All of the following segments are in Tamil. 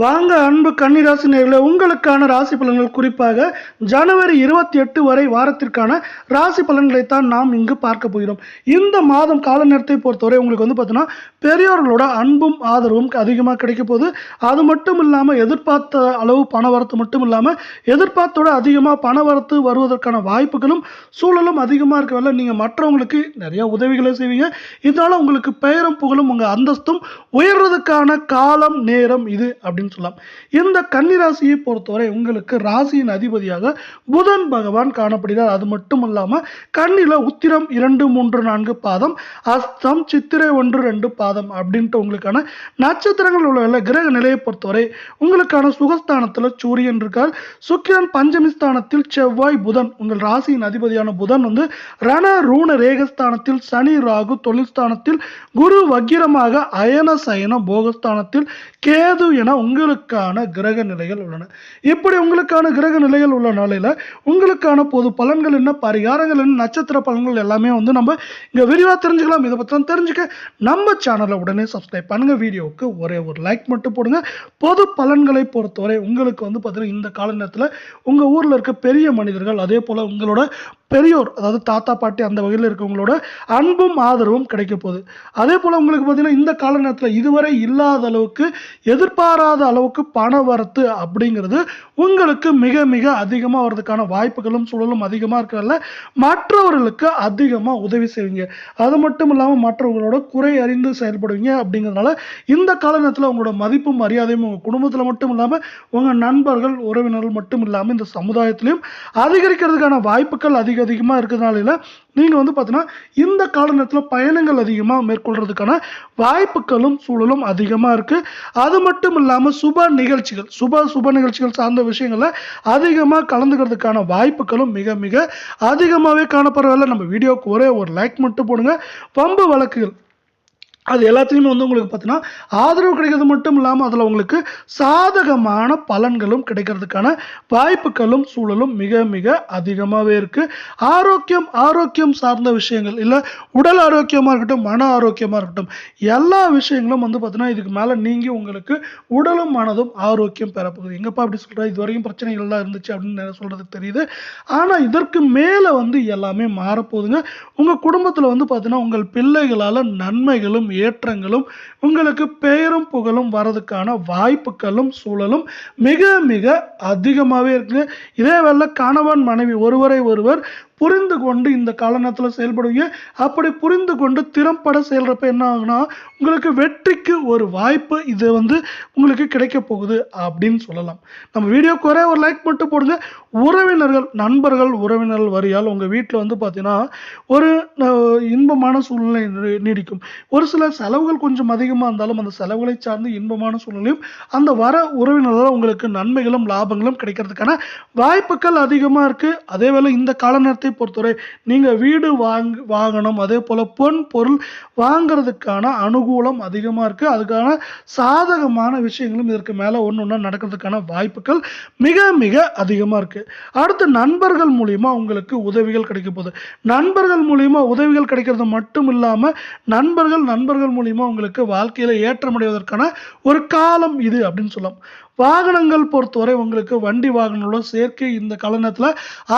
வாங்க அன்பு கன்னிராசி நேர்களே உங்களுக்கான ராசி பலன்கள் குறிப்பாக ஜனவரி இருபத்தி எட்டு வரை வாரத்திற்கான ராசி பலன்களை தான் நாம் இங்கு பார்க்க போகிறோம். இந்த மாதம் கால நேரத்தை பொறுத்தவரை உங்களுக்கு வந்து பார்த்தோன்னா பெரியோர்களோட அன்பும் ஆதரவும் அதிகமாக கிடைக்க போகுது. அது மட்டும் இல்லாமல் எதிர்பார்த்த அளவு பண வரத்து மட்டும் இல்லாமல் எதிர்பார்த்தோட அதிகமாக பண வரத்து வருவதற்கான வாய்ப்புகளும் சூழலும் அதிகமாக இருக்கவில்லை நீங்கள் மற்றவங்களுக்கு நிறைய உதவிகளை செய்வீங்க. இதனால் உங்களுக்கு பெயரும் புகழும் உங்கள் அந்தஸ்தும் உயர்றதுக்கான காலம் நேரம் இது அப்படி அப்படின்னு சொல்லலாம். இந்த கன்னிராசியை பொறுத்தவரை உங்களுக்கு ராசியின் அதிபதியாக புதன் பகவான் காணப்படுகிறார். அது மட்டும் இல்லாமல் கண்ணில உத்திரம் இரண்டு மூன்று நான்கு பாதம் அஸ்தம் சித்திரை ஒன்று ரெண்டு பாதம் அப்படின்ட்டு உங்களுக்கான நட்சத்திரங்கள் உள்ள கிரக நிலையை பொறுத்தவரை உங்களுக்கான சுகஸ்தானத்தில் சூரியன் இருக்கார். சுக்கிரன் பஞ்சமி ஸ்தானத்தில் செவ்வாய் புதன். உங்கள் ராசியின் அதிபதியான புதன் வந்து ரண ரூண ரேகஸ்தானத்தில் சனி ராகு தொழில் ஸ்தானத்தில் குரு வக்கிரமாக அயன சயன போகஸ்தானத்தில் கேது என உங்களுக்கான கிரக நிலைகள் உள்ளன. இப்படி உங்களுக்கான கிரக நிலைகள் உள்ள நிலையில் உங்களுக்கான பொது பலன்கள் என்ன பரிகாரங்கள் என்ன நட்சத்திர பலன்கள் எல்லாமே வந்து நம்ம இங்க விரிவா தெரிஞ்சுக்கலாம். இதை பத்தி தெரிஞ்சுக்க நம்ம சேனலை உடனே சப்ஸ்கிரைப் பண்ணுங்க. வீடியோவுக்கு ஒரே ஒரு லைக் மட்டும் போடுங்க. பொது பலன்களை பொறுத்தவரை உங்களுக்கு வந்து பார்த்தீங்கன்னா இந்த கால நேரத்தில் உங்க ஊரில் இருக்க பெரிய மனிதர்கள் அதே போல உங்களோட பெரியோர் அதாவது தாத்தா பாட்டி அந்த வகையில் இருக்கவங்களோட அன்பும் ஆதரவும் கிடைக்க போகுது. அதே போல் உங்களுக்கு பார்த்தீங்கன்னா இந்த கால நேரத்தில் இதுவரை இல்லாத அளவுக்கு எதிர்பாராத அளவுக்கு பண வரத்து அப்படிங்கிறது உங்களுக்கு மிக மிக அதிகமாக வர்றதுக்கான வாய்ப்புகளும் சூழலும் அதிகமாக இருக்கிறதால மற்றவர்களுக்கு அதிகமாக உதவி செய்வீங்க. அது மட்டும் இல்லாமல் மற்றவங்களோட குறை அறிந்து செயல்படுவீங்க அப்படிங்கிறதுனால இந்த காலநேரத்தில் உங்களோட மதிப்பும் மரியாதையும் உங்கள் குடும்பத்தில் மட்டும் இல்லாமல் உங்கள் நண்பர்கள் உறவினர்கள் மட்டும் இல்லாமல் இந்த சமுதாயத்திலையும் அதிகரிக்கிறதுக்கான வாய்ப்புகள் அதிக அதிகமாக இருக்கிறதுனால நீங்கள் வந்து பார்த்தீங்கன்னா இந்த கால நேரத்தில் பயணங்கள் அதிகமாக மேற்கொள்கிறதுக்கான வாய்ப்புகளும் சூழலும் அதிகமாக இருக்குது அது மட்டும் இல்லாமல் சுப நிகழ்ச்சிகள் சுப சுப நிகழ்ச்சிகள் சார்ந்த விஷயங்களில் அதிகமாக கலந்துக்கிறதுக்கான வாய்ப்புகளும் மிக மிக அதிகமாகவே காணப்படுறதில்ல நம்ம வீடியோவுக்கு ஒரே ஒரு லைக் மட்டும் போடுங்க. வம்பு வழக்குகள் அது எல்லாத்துலேயுமே வந்து உங்களுக்கு பார்த்தீங்கன்னா ஆதரவு கிடைக்கிறது மட்டும் இல்லாமல் அதில் உங்களுக்கு சாதகமான பலன்களும் கிடைக்கிறதுக்கான வாய்ப்புகளும் சூழலும் மிக மிக அதிகமாகவே இருக்குது ஆரோக்கியம் ஆரோக்கியம் சார்ந்த விஷயங்கள் இல்லை உடல் ஆரோக்கியமாக இருக்கட்டும் மன ஆரோக்கியமாக இருக்கட்டும் எல்லா விஷயங்களும் வந்து பார்த்தீங்கன்னா இதுக்கு மேலே நீங்கள் உங்களுக்கு உடலும் மனதும் ஆரோக்கியம் பெறப்போகுது எங்கப்பா அப்படி சொல்கிற இது வரைக்கும் பிரச்சனைகள்லாம் இருந்துச்சு அப்படின்னு சொல்கிறது தெரியுது. ஆனால் இதற்கு மேலே வந்து எல்லாமே மாறப்போகுதுங்க. உங்கள் குடும்பத்தில் வந்து பார்த்தீங்கன்னா உங்கள் பிள்ளைகளால் நன்மைகளும் ஏற்றங்களும் உங்களுக்கு பெயரும் புகழும் வரதுக்கான வாய்ப்புகளும் சூழலும் மிக மிக அதிகமாகவே இருக்குது இதே வேளை கணவன் மனைவி ஒருவரை ஒருவர் புரிந்து கொண்டு இந்த காலநேரத்தில் செயல்படுவீங்க. அப்படி புரிந்து கொண்டு திறம்பட செயல்றப்ப என்ன ஆகுனா உங்களுக்கு வெற்றிக்கு ஒரு வாய்ப்பு இது வந்து உங்களுக்கு கிடைக்க போகுது அப்படின்னு சொல்லலாம். நம்ம வீடியோக்கு ஒரே ஒரு லைக் மட்டும் போடுங்க. உறவினர்கள் நண்பர்கள் உறவினர்கள் வரியால் உங்கள் வீட்டில் வந்து பார்த்தீங்கன்னா ஒரு இன்பமான சூழ்நிலை நீ- நீடிக்கும். ஒரு சில செலவுகள் கொஞ்சம் அதிகமாக இருந்தாலும் அந்த செலவுகளை சார்ந்து இன்பமான சூழ்நிலையும் அந்த வர உறவினர்களால் உங்களுக்கு நன்மைகளும் லாபங்களும் கிடைக்கிறதுக்கான வாய்ப்புகள் அதிகமாக இருக்குது அதே வேளை இந்த கால நேரத்தை பொறுத்தவரை நீங்கள் வீடு வாங்க வாகனம் அதே போல் பொன் பொருள் வாங்குறதுக்கான அனுகூலம் அதிகமாக இருக்குது அதுக்கான சாதகமான விஷயங்களும் இதற்கு மேலே ஒன்று ஒன்றா நடக்கிறதுக்கான வாய்ப்புகள் மிக மிக அதிகமாக இருக்குது அடுத்து நண்பர்கள் மூலிமா உங்களுக்கு உதவிகள் கிடைக்க போகுது. நண்பர்கள் மூலிமா உதவிகள் கிடைக்கிறது மட்டும் இல்லாமல் நண்பர்கள் நண்பர்கள் மூலிமா உங்களுக்கு வாழ்க்கையில் ஏற்றமடைவதற்கான ஒரு காலம் இது அப்படின்னு சொல்லலாம். வாகனங்கள் பொறுத்தவரை உங்களுக்கு வண்டி வாகனங்களோட சேர்க்கை இந்த கால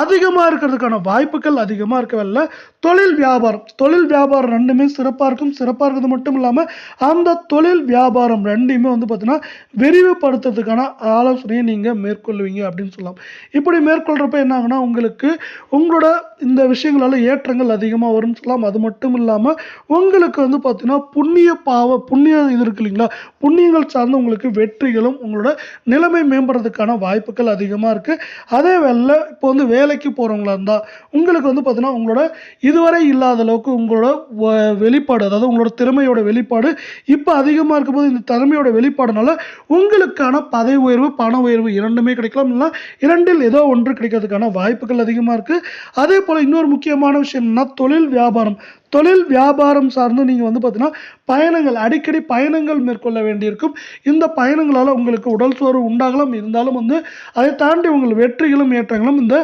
அதிகமாக இருக்கிறதுக்கான வாய்ப்புகள் அதிகமாக இருக்கவில்லை தொழில் வியாபாரம். தொழில் வியாபாரம் ரெண்டுமே சிறப்பாக இருக்கும். சிறப்பாக இருக்கிறது மட்டும் இல்லாமல் அந்த தொழில் வியாபாரம் ரெண்டையுமே வந்து பார்த்தீங்கன்னா விரிவுபடுத்துறதுக்கான ஆலோசனையை நீங்கள் மேற்கொள்வீங்க அப்படின்னு சொல்லலாம். இப்படி மேற்கொள்கிறப்ப என்ன ஆகுனா உங்களுக்கு உங்களோட இந்த விஷயங்களால் ஏற்றங்கள் அதிகமாக வரும்னு சொல்லலாம். அது மட்டும் இல்லாமல் உங்களுக்கு வந்து பார்த்தீங்கன்னா புண்ணிய பாவ புண்ணிய இது இருக்கு இல்லைங்களா? புண்ணியங்கள் சார்ந்து உங்களுக்கு வெற்றிகளும் உங்களோட நிலைமை மேம்படுறதுக்கான வாய்ப்புகள் அதிகமாக இருக்குது அதே வேலை இப்போ வந்து வேலைக்கு போகிறவங்களா இருந்தால் உங்களுக்கு வந்து பார்த்தீங்கன்னா உங்களோட இதுவரை இல்லாத அளவுக்கு உங்களோட வ- வெளிப்பாடு அதாவது உங்களோட திறமையோட வெளிப்பாடு இப்போ அதிகமாக இருக்கும்போது இந்த திறமையோட வெளிப்பாடுனால உங்களுக்கான பதவி உயர்வு பண உயர்வு இரண்டுமே கிடைக்கலாம். இல்லை இரண்டில் ஏதோ ஒன்று கிடைக்கிறதுக்கான வாய்ப்புகள் அதிகமாக இருக்குது அதே போல் இன்னொரு முக்கியமான விஷயம் என்னன்னா தொழில் வியாபாரம். தொழில் வியாபாரம் சார்ந்து நீங்கள் வந்து பார்த்தீங்கன்னா பயணங்கள் அடிக்கடி பயணங்கள் மேற்கொள்ள வேண்டியிருக்கும். இந்த பயணங்களால் உங்களுக்கு உடல் சோர்வு உண்டாகலாம். இருந்தாலும் வந்து அதை தாண்டி உங்கள் வெற்றிகளும் ஏற்றங்களும் இந்த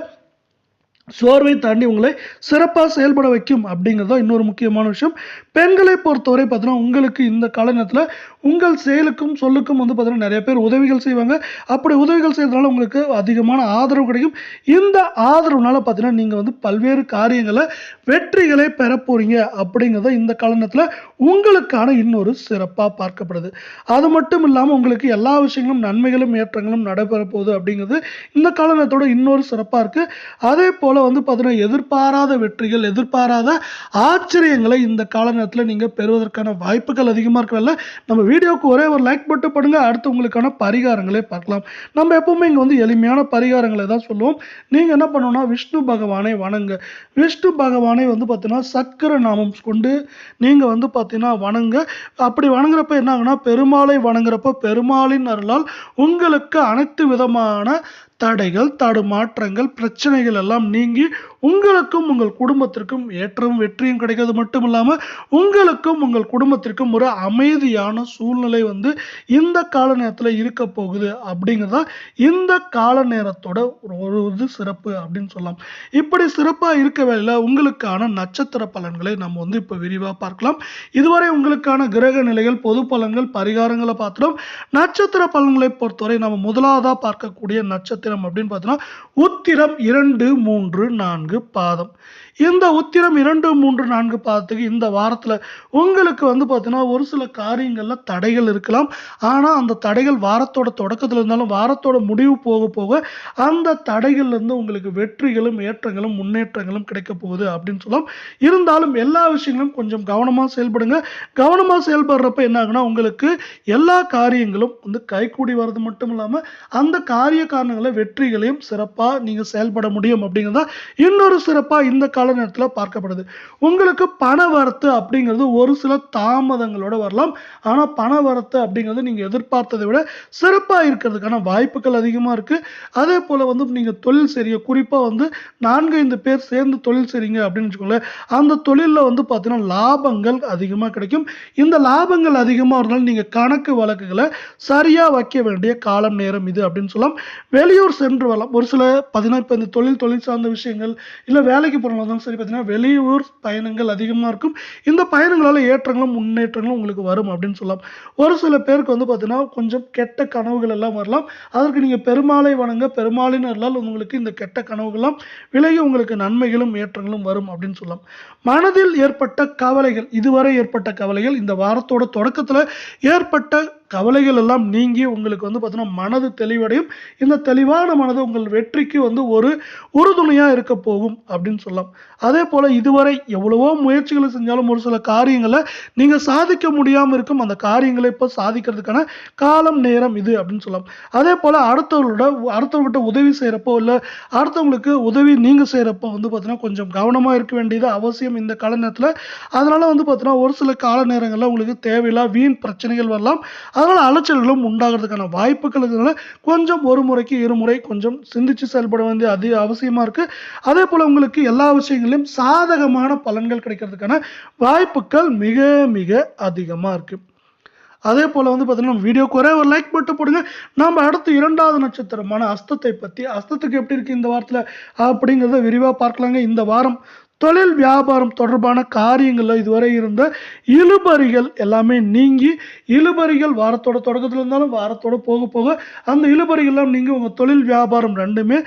சோர்வை தாண்டி உங்களை சிறப்பாக செயல்பட வைக்கும் அப்படிங்கிறது தான் இன்னொரு முக்கியமான விஷயம். பெண்களை பொறுத்தவரை பார்த்தீங்கன்னா உங்களுக்கு இந்த காலநேரத்தில் உங்கள் செயலுக்கும் சொல்லுக்கும் வந்து பார்த்தீங்கன்னா நிறைய பேர் உதவிகள் செய்வாங்க. அப்படி உதவிகள் செய்யறதுனால உங்களுக்கு அதிகமான ஆதரவு கிடைக்கும். இந்த ஆதரவுனால பார்த்தீங்கன்னா நீங்கள் வந்து பல்வேறு காரியங்களை வெற்றிகளை பெற போறீங்க அப்படிங்கிறத இந்த காலநேரத்தில் உங்களுக்கான இன்னொரு சிறப்பாக பார்க்கப்படுது. அது மட்டும் இல்லாமல் உங்களுக்கு எல்லா விஷயங்களும் நன்மைகளும் ஏற்றங்களும் நடைபெற போகுது அப்படிங்கிறது இந்த காலநேரத்தோட இன்னொரு சிறப்பாக இருக்குது அதே போல் வந்து பார்த்தீங்கன்னா எதிர்பாராத வெற்றிகள் எதிர்பாராத ஆச்சரியங்களை இந்த காலகட்டத்தில் நீங்கள் பெறுவதற்கான வாய்ப்புகள் அதிகமாக இருக்கிறதில்ல நம்ம வீடியோவுக்கு ஒரே ஒரு லைக் மட்டும் பண்ணுங்க அடுத்து உங்களுக்கான பரிகாரங்களை பார்க்கலாம். நம்ம எப்பவுமே இங்கே வந்து எளிமையான பரிகாரங்களை தான் சொல்லுவோம். நீங்கள் என்ன பண்ணணும்னா விஷ்ணு பகவானை வணங்க. விஷ்ணு பகவானை வந்து பார்த்தீங்கன்னா சக்கர நாமம் கொண்டு நீங்கள் வந்து பார்த்தீங்கன்னா வணங்க. அப்படி வணங்குறப்ப என்ன ஆகுனா பெருமாளை வணங்குறப்ப பெருமாளின் அருளால் உங்களுக்கு அனைத்து விதமான தடைகள் தடுமாற்றங்கள் பிரச்சனைகள் எல்லாம் நீங்கி உங்களுக்கும் உங்கள் குடும்பத்திற்கும் ஏற்றமும் வெற்றியும் கிடைக்கிறது மட்டும் இல்லாமல் உங்களுக்கும் உங்கள் குடும்பத்திற்கும் ஒரு அமைதியான சூழ்நிலை வந்து இந்த கால நேரத்தில் இருக்க போகுது அப்படிங்கிறதா இந்த கால நேரத்தோட ஒரு இது சிறப்பு அப்படின்னு சொல்லலாம். இப்படி சிறப்பாக இருக்க வேலையில் உங்களுக்கான நட்சத்திர பலன்களை நம்ம வந்து இப்போ விரிவாக பார்க்கலாம். இதுவரை உங்களுக்கான கிரக நிலைகள் பொது பலன்கள் பரிகாரங்களை பார்த்துட்டோம். நட்சத்திர பலன்களை பொறுத்தவரை நம்ம முதலாவதாக பார்க்கக்கூடிய உத்திரம் அப்படின்னு பார்த்தோம்னா உத்திரம் இரண்டு மூன்று நான்கு பாதம். இந்த உத்திரம் இரண்டு மூன்று நான்கு பாதத்துக்கு இந்த வாரத்தில் உங்களுக்கு வந்து பார்த்தீங்கன்னா ஒரு சில காரியங்களில் தடைகள் இருக்கலாம். ஆனால் அந்த தடைகள் வாரத்தோட தொடக்கத்தில் இருந்தாலும் வாரத்தோட முடிவு போக போக அந்த தடைகள்லேருந்து உங்களுக்கு வெற்றிகளும் ஏற்றங்களும் முன்னேற்றங்களும் கிடைக்க போகுது அப்படின்னு சொல்லலாம். இருந்தாலும் எல்லா விஷயங்களும் கொஞ்சம் கவனமாக செயல்படுங்க. கவனமாக செயல்படுறப்ப என்ன ஆகுனா உங்களுக்கு எல்லா காரியங்களும் வந்து கைகூடி வர்றது மட்டும் இல்லாமல் அந்த காரிய காரணங்களை வெற்றிகளையும் சிறப்பாக நீங்கள் செயல்பட முடியும் அப்படிங்கிறதா இன்னொரு சிறப்பாக இந்த கால நேரத்தில் பார்க்கப்படுது. உங்களுக்கு பண வரத்து அப்படிங்கிறது ஒரு சில தாமதங்களோட வரலாம். ஆனால் பண வரத்து அப்படிங்கிறது நீங்கள் எதிர்பார்த்ததை விட சிறப்பாக இருக்கிறதுக்கான வாய்ப்புகள் அதிகமாக இருக்குது அதே போல் வந்து நீங்கள் தொழில் செய்ய குறிப்பாக வந்து நான்கு ஐந்து பேர் சேர்ந்து தொழில் செய்றீங்க அப்படின்னு வச்சுக்கோங்களேன். அந்த தொழிலில் வந்து பார்த்தீங்கன்னா லாபங்கள் அதிகமாக கிடைக்கும். இந்த லாபங்கள் அதிகமாக இருந்தாலும் நீங்கள் கணக்கு வழக்குகளை சரியாக வைக்க வேண்டிய காலம் நேரம் இது அப்படின்னு சொல்லலாம். வெளியூர் சென்று வரலாம். ஒரு சில பார்த்தீங்கன்னா இப்போ இந்த தொழில் தொழில் சார்ந்த விஷயங்கள் இல்லை வேலைக்கு போகிறவங்க இருந்தாலும் சரி பார்த்தீங்கன்னா வெளியூர் பயணங்கள் அதிகமாக இருக்கும். இந்த பயணங்களால் ஏற்றங்களும் முன்னேற்றங்களும் உங்களுக்கு வரும் அப்படின்னு சொல்லலாம். ஒரு சில பேருக்கு வந்து பார்த்தீங்கன்னா கொஞ்சம் கெட்ட கனவுகள் எல்லாம் வரலாம். அதற்கு நீங்கள் பெருமாளை வணங்க பெருமாளின் அருளால் உங்களுக்கு இந்த கெட்ட கனவுகள்லாம் விலகி உங்களுக்கு நன்மைகளும் ஏற்றங்களும் வரும் அப்படின்னு சொல்லலாம். மனதில் ஏற்பட்ட கவலைகள் இதுவரை ஏற்பட்ட கவலைகள் இந்த வாரத்தோட தொடக்கத்தில் ஏற்பட்ட கவலைகள் எல்லாம் நீங்கி உங்களுக்கு வந்து பார்த்தீங்கன்னா மனது தெளிவடையும். இந்த தெளிவான மனது உங்கள் வெற்றிக்கு வந்து ஒரு உறுதுணையாக இருக்க போகும் அப்படின்னு சொல்லலாம். அதே போல் இதுவரை எவ்வளவோ முயற்சிகளை செஞ்சாலும் ஒரு சில காரியங்களை நீங்கள் சாதிக்க முடியாமல் இருக்கும். அந்த காரியங்களை இப்போ சாதிக்கிறதுக்கான காலம் நேரம் இது அப்படின்னு சொல்லலாம். அதே போல் அடுத்தவர்களோட அடுத்தவங்ககிட்ட உதவி செய்கிறப்போ இல்லை அடுத்தவங்களுக்கு உதவி நீங்கள் செய்கிறப்போ வந்து பார்த்தீங்கன்னா கொஞ்சம் கவனமாக இருக்க வேண்டியது அவசியம் இந்த கால நேரத்தில் அதனால் வந்து பார்த்தீங்கன்னா ஒரு சில கால நேரங்களில் உங்களுக்கு தேவையில்லா வீண் பிரச்சனைகள் வரலாம். அதனால் அலைச்சல்களும் உண்டாகிறதுக்கான வாய்ப்புகள் இருக்கிறதுனால கொஞ்சம் ஒரு முறைக்கு இருமுறை கொஞ்சம் சிந்திச்சு செயல்பட வேண்டிய அதிக அவசியமாக இருக்குது அதே போல் உங்களுக்கு எல்லா விஷயங்களிலும் சாதகமான பலன்கள் கிடைக்கிறதுக்கான வாய்ப்புகள் மிக மிக அதிகமாக இருக்குது அதே போல் வந்து பார்த்தீங்கன்னா வீடியோக்கு ஒரே ஒரு லைக் மட்டும் போடுங்க. நம்ம அடுத்து இரண்டாவது நட்சத்திரமான அஸ்தத்தை பற்றி அஸ்தத்துக்கு எப்படி இருக்குது இந்த வாரத்தில் அப்படிங்கிறத விரிவாக பார்க்கலாங்க. இந்த வாரம் தொழில் வியாபாரம் தொடர்பான காரியங்களில் இதுவரை இருந்த இழுபறிகள் எல்லாமே நீங்கி இழுபறிகள் வாரத்தோட தொடக்கத்தில் இருந்தாலும் வாரத்தோட போக போக அந்த இழுபறிகள்லாம் நீங்கள் உங்கள் தொழில் வியாபாரம் ரெண்டுமே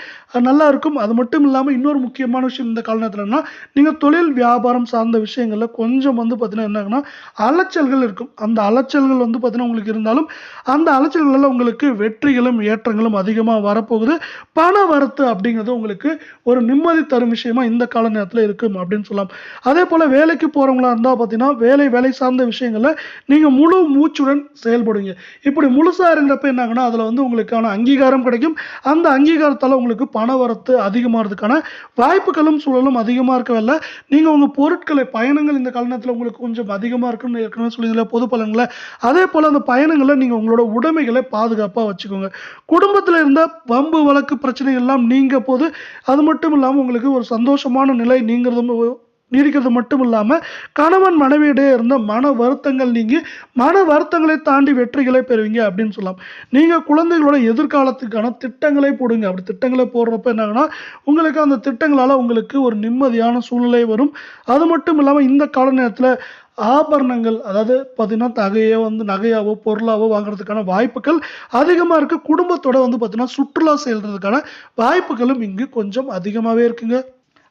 நல்லா இருக்கும். அது மட்டும் இல்லாமல் இன்னொரு முக்கியமான விஷயம் இந்த காலநேரத்தில்னா நீங்கள் தொழில் வியாபாரம் சார்ந்த விஷயங்களில் கொஞ்சம் வந்து பார்த்தீங்கன்னா என்னங்கன்னா அலைச்சல்கள் இருக்கும். அந்த அலைச்சல்கள் வந்து பார்த்தீங்கன்னா உங்களுக்கு இருந்தாலும் அந்த அலைச்சல்களில் உங்களுக்கு வெற்றிகளும் ஏற்றங்களும் அதிகமாக வரப்போகுது. பண வரத்து அப்படிங்கிறது உங்களுக்கு ஒரு நிம்மதி தரும் விஷயமா இந்த கால நேரத்தில் இருக்கும் அப்படின்னு சொல்லலாம். அதே போல் வேலைக்கு போகிறவங்களா இருந்தால் பார்த்தீங்கன்னா வேலை வேலை சார்ந்த விஷயங்களில் நீங்கள் முழு மூச்சுடன் செயல்படுங்க. இப்படி முழுசாக இருந்தப்ப என்ன அதில் வந்து உங்களுக்கான அங்கீகாரம் கிடைக்கும். அந்த அங்கீகாரத்தால் உங்களுக்கு பண வரத்து அதிகமாகிறதுக்கான வாய்ப்புகளும் சூழலும் அதிகமாக இருக்கவில்லை நீங்கள் உங்கள் பொருட்களை பயணங்கள் இந்த காலத்தில் உங்களுக்கு கொஞ்சம் அதிகமாக இருக்குன்னு ஏற்கனவே சொல்லியிருந்த பொது பலன்களை. அதே போல் அந்த பயணங்களில் நீங்கள் உங்களோட உடைமைகளை பாதுகாப்பாக வச்சுக்கோங்க. குடும்பத்தில் இருந்த வம்பு வழக்கு பிரச்சனைகள் எல்லாம் நீங்க போது அது மட்டும் இல்லாமல் உங்களுக்கு ஒரு சந்தோஷமான நிலை நீங்கள் நீடிக்கிறது மட்டும் இல்லாமல் கணவன் மனைவியிடையே இருந்த மன வருத்தங்கள் நீங்கி மன வருத்தங்களை தாண்டி வெற்றிகளை பெறுவீங்க அப்படின்னு சொல்லலாம். நீங்கள் குழந்தைகளோட எதிர்காலத்துக்கான திட்டங்களை போடுங்க. அப்படி திட்டங்களை போடுறப்ப என்னாங்கன்னா உங்களுக்கு அந்த திட்டங்களால் உங்களுக்கு ஒரு நிம்மதியான சூழ்நிலை வரும். அது மட்டும் இல்லாமல் இந்த கால நேரத்தில் ஆபரணங்கள் அதாவது பார்த்தீங்கன்னா தகையோ வந்து நகையாவோ பொருளாவோ வாங்குறதுக்கான வாய்ப்புகள் அதிகமாக இருக்குது குடும்பத்தோட வந்து பார்த்தீங்கன்னா சுற்றுலா செல்றதுக்கான வாய்ப்புகளும் இங்கு கொஞ்சம் அதிகமாகவே இருக்குங்க.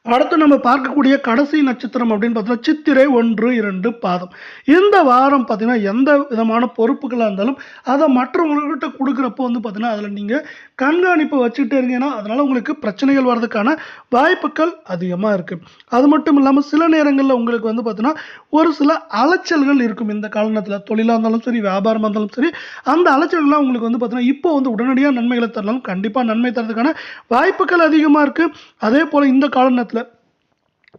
அடுத்து நம்ம பார்க்கக்கூடிய கடைசி நட்சத்திரம் அப்படின்னு பார்த்தீங்கன்னா சித்திரை ஒன்று இரண்டு பாதம். இந்த வாரம் பார்த்தீங்கன்னா எந்த விதமான பொறுப்புகளாக இருந்தாலும் அதை மற்றவங்கள்கிட்ட கொடுக்குறப்போ வந்து பார்த்தீங்கன்னா அதில் நீங்கள் கண்காணிப்பு வச்சுக்கிட்டே இருங்கன்னா அதனால் உங்களுக்கு பிரச்சனைகள் வர்றதுக்கான வாய்ப்புகள் அதிகமாக இருக்குது அது மட்டும் இல்லாமல் சில நேரங்களில் உங்களுக்கு வந்து பார்த்தீங்கன்னா ஒரு சில அலைச்சல்கள் இருக்கும். இந்த காலத்தில் தொழிலாக இருந்தாலும் சரி வியாபாரமாக இருந்தாலும் சரி அந்த அலைச்சல்கள்லாம் உங்களுக்கு வந்து பார்த்தீங்கன்னா இப்போ வந்து உடனடியாக நன்மைகளை தரலாம். கண்டிப்பாக நன்மை தரதுக்கான வாய்ப்புகள் அதிகமாக இருக்குது அதே போல் இந்த காலநேரத்தில்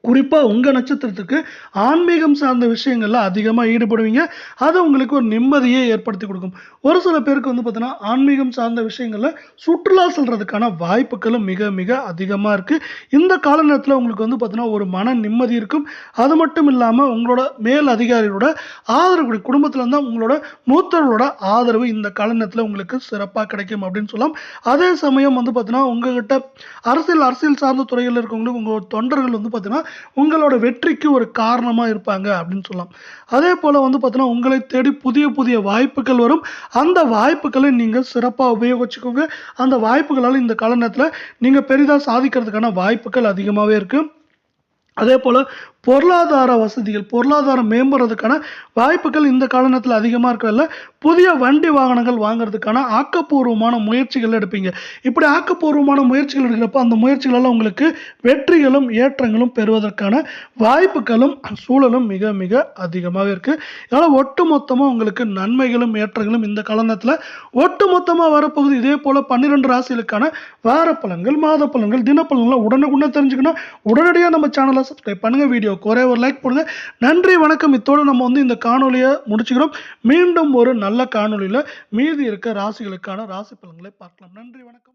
குறிப்பாக உங்கள் நட்சத்திரத்துக்கு ஆன்மீகம் சார்ந்த விஷயங்கள்ல அதிகமாக ஈடுபடுவீங்க. அது உங்களுக்கு ஒரு நிம்மதியை ஏற்படுத்தி கொடுக்கும். ஒரு சில பேருக்கு வந்து பார்த்தீங்கன்னா ஆன்மீகம் சார்ந்த விஷயங்களில் சுற்றுலா செல்கிறதுக்கான வாய்ப்புகளும் மிக மிக அதிகமாக இருக்குது இந்த கால நேரத்தில் உங்களுக்கு வந்து பார்த்தீங்கன்னா ஒரு மன நிம்மதி இருக்கும். அது மட்டும் இல்லாமல் உங்களோட மேல் அதிகாரிகளோட ஆதரவு குடும்பத்தில் இருந்தால் உங்களோட மூத்தர்களோட ஆதரவு இந்த கால நேரத்தில் உங்களுக்கு சிறப்பாக கிடைக்கும் அப்படின்னு சொல்லலாம். அதே சமயம் வந்து பார்த்தீங்கன்னா உங்ககிட்ட அரசியல் அரசியல் சார்ந்த துறையில் இருக்கவங்களுக்கு உங்கள் தொண்டர்கள் வந்து பார்த்தீங்கன்னா உங்களோட வெற்றிக்கு ஒரு காரணமாக இருப்பாங்க அப்படின்னு சொல்லலாம். அதே போல் வந்து பார்த்தீங்கன்னா உங்களை தேடி புதிய புதிய வாய்ப்புகள் வரும். அந்த வாய்ப்புகளை நீங்கள் சிறப்பாக உபயோகிச்சுக்கோங்க. அந்த வாய்ப்புகளால் இந்த கால நேரத்தில் நீங்கள் பெரிதாக சாதிக்கிறதுக்கான வாய்ப்புகள் அதிகமாகவே இருக்குது அதே போல் பொருளாதார வசதிகள் பொருளாதாரம் மேம்படுறதுக்கான வாய்ப்புகள் இந்த காலத்தில் அதிகமாக இருக்கிறதில்ல புதிய வண்டி வாகனங்கள் வாங்குறதுக்கான ஆக்கப்பூர்வமான முயற்சிகள் எடுப்பீங்க. இப்படி ஆக்கப்பூர்வமான முயற்சிகள் எடுக்கிறப்ப அந்த முயற்சிகளால் உங்களுக்கு வெற்றிகளும் ஏற்றங்களும் பெறுவதற்கான வாய்ப்புகளும் சூழலும் மிக மிக அதிகமாக இருக்குது இதனால் ஒட்டு மொத்தமாக உங்களுக்கு நன்மைகளும் ஏற்றங்களும் இந்த காலத்தில் ஒட்டு மொத்தமாக வரப்போகுது. இதே போல் பன்னிரெண்டு ராசிகளுக்கான வார பலன்கள் மாத பலன்கள் தினப்பலன்களை உடனுக்குடனே தெரிஞ்சுக்கணும். உடனடியாக நம்ம சேனலை சப்ஸ்கிரைப் பண்ணுங்கள் வீடியோக்கு ஒரே ஒரு லைக் போடுங்க. நன்றி வணக்கம். இத்தோடு நம்ம வந்து இந்த காணொலியை முடிச்சுக்கிறோம். மீண்டும் ஒரு நல்ல காணொலியில் மீதி இருக்க ராசிகளுக்கான ராசி பலன்களை பார்க்கலாம். நன்றி வணக்கம்.